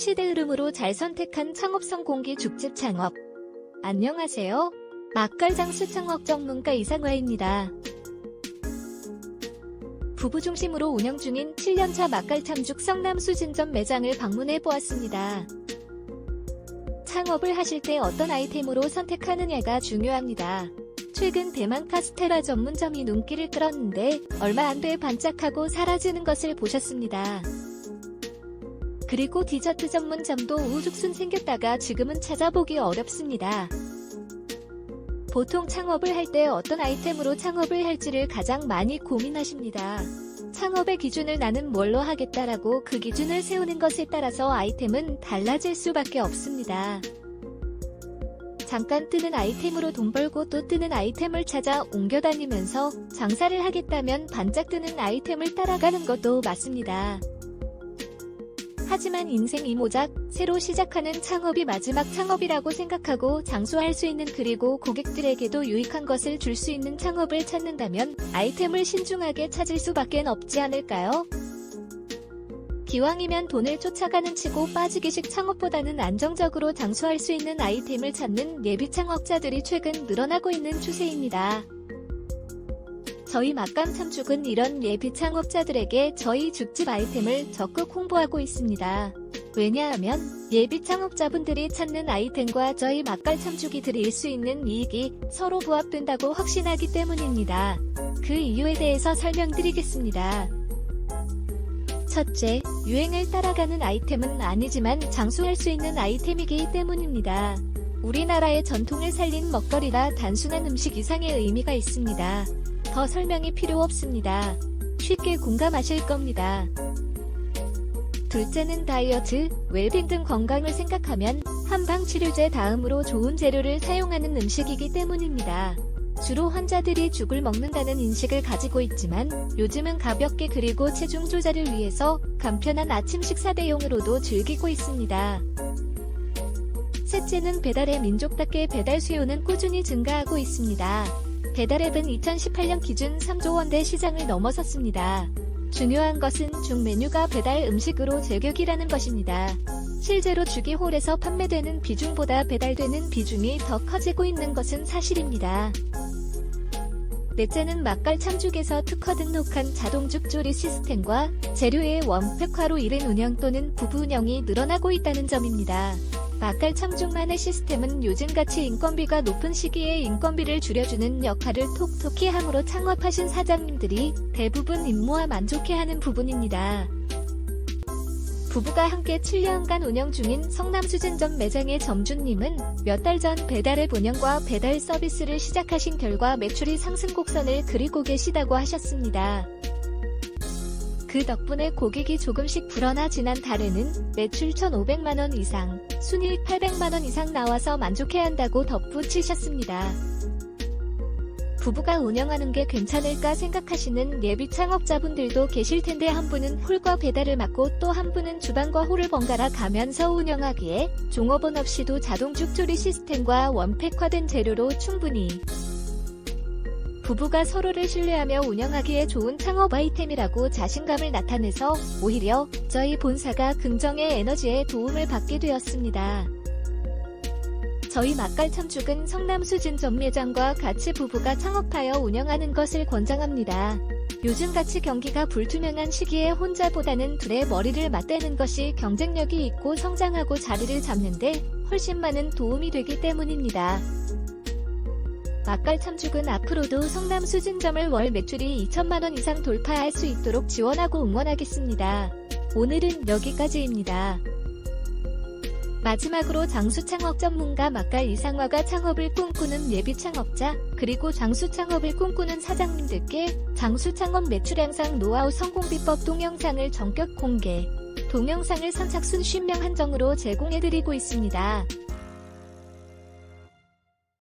시대 흐름으로 잘 선택한 창업성 공기 죽집 창업. 안녕하세요. 막걸장수 창업 전문가 이상화입니다. 부부 중심으로 운영 중인 7년차 막갈 참죽 성남 수진점 매장을 방문해 보았습니다. 창업을 하실 때 어떤 아이템으로 선택하느냐가 중요합니다. 최근 대만 카스테라 전문점이 눈길을 끌었는데 얼마 안 돼 반짝하고 사라지는 것을 보셨습니다. 그리고 디저트 전문점도 우죽순 생겼다가 지금은 찾아보기 어렵습니다. 보통 창업을 할 때 어떤 아이템으로 창업을 할지를 가장 많이 고민하십니다. 창업의 기준을 나는 뭘로 하겠다라고 그 기준을 세우는 것에 따라서 아이템은 달라질 수밖에 없습니다. 잠깐 뜨는 아이템으로 돈 벌고 또 뜨는 아이템을 찾아 옮겨 다니면서 장사를 하겠다면 반짝 뜨는 아이템을 따라가는 것도 맞습니다. 하지만 인생 이모작, 새로 시작하는 창업이 마지막 창업이라고 생각하고 장수할 수 있는 그리고 고객들에게도 유익한 것을 줄 수 있는 창업을 찾는다면 아이템을 신중하게 찾을 수밖에 없지 않을까요? 기왕이면 돈을 쫓아가는 치고 빠지기식 창업보다는 안정적으로 장수할 수 있는 아이템을 찾는 예비 창업자들이 최근 늘어나고 있는 추세입니다. 저희 막감 참죽은 이런 예비 창업자들에게 저희 죽집 아이템을 적극 홍보하고 있습니다. 왜냐하면 예비 창업자분들이 찾는 아이템과 저희 막갈 참죽이 드릴 수 있는 이익이 서로 부합된다고 확신하기 때문입니다. 그 이유에 대해서 설명드리겠습니다. 첫째, 유행을 따라가는 아이템은 아니지만 장수할 수 있는 아이템이기 때문입니다. 우리나라의 전통을 살린 먹거리라 단순한 음식 이상의 의미가 있습니다. 더 설명이 필요 없습니다. 쉽게 공감하실 겁니다. 둘째는 다이어트, 웰빙 등 건강을 생각하면 한방 치료제 다음으로 좋은 재료를 사용하는 음식이기 때문입니다. 주로 환자들이 죽을 먹는다는 인식을 가지고 있지만 요즘은 가볍게 그리고 체중 조절을 위해서 간편한 아침 식사 대용으로도 즐기고 있습니다. 셋째는 배달의 민족답게 배달 수요는 꾸준히 증가하고 있습니다. 배달앱은 2018년 기준 3조 원대 시장을 넘어섰습니다. 중요한 것은 중 메뉴가 배달 음식으로 제격이라는 것입니다. 실제로 주기홀에서 판매되는 비중보다 배달되는 비중이 더 커지고 있는 것은 사실입니다. 넷째는 막갈 참죽에서 특허 등록한 자동죽 조리 시스템과 재료의 원팩화로 이른 운영 또는 부부 운영이 늘어나고 있다는 점입니다. 막갈 참죽만의 시스템은 요즘같이 인건비가 높은 시기에 인건비를 줄여주는 역할을 톡톡히 함으로 창업하신 사장님들이 대부분 임무와 만족해하는 부분입니다. 부부가 함께 7년간 운영 중인 성남수진점 매장의 점주님은 몇 달 전 배달앱 운영과 배달 서비스를 시작하신 결과 매출이 상승 곡선을 그리고 계시다고 하셨습니다. 그 덕분에 고객이 조금씩 불어나 지난 달에는 매출 1,500만원 이상, 순이익 800만원 이상 나와서 만족해 한다고 덧붙이셨습니다. 부부가 운영하는 게 괜찮을까 생각하시는 예비 창업자분들도 계실 텐데 한 분은 홀과 배달을 맡고 또 한 분은 주방과 홀을 번갈아 가면서 운영하기에 종업원 없이도 자동 죽조리 시스템과 원팩화된 재료로 충분히 부부가 서로를 신뢰하며 운영하기에 좋은 창업 아이템이라고 자신감을 나타내서 오히려 저희 본사가 긍정의 에너지에 도움을 받게 되었습니다. 저희 막갈 참죽은 성남 수진 전매장과 같이 부부가 창업하여 운영하는 것을 권장합니다. 요즘같이 경기가 불투명한 시기에 혼자보다는 둘의 머리를 맞대는 것이 경쟁력이 있고 성장하고 자리를 잡는데 훨씬 많은 도움이 되기 때문입니다. 막갈 참죽은 앞으로도 성남 수진점을 월 매출이 2천만원 이상 돌파할 수 있도록 지원하고 응원하겠습니다. 오늘은 여기까지입니다. 마지막으로 장수 창업 전문가 막갈 이상화가 창업을 꿈꾸는 예비 창업자, 그리고 장수 창업을 꿈꾸는 사장님들께 장수 창업 매출 향상 노하우 성공 비법 동영상을 전격 공개. 동영상을 선착순 50명 한정으로 제공해드리고 있습니다.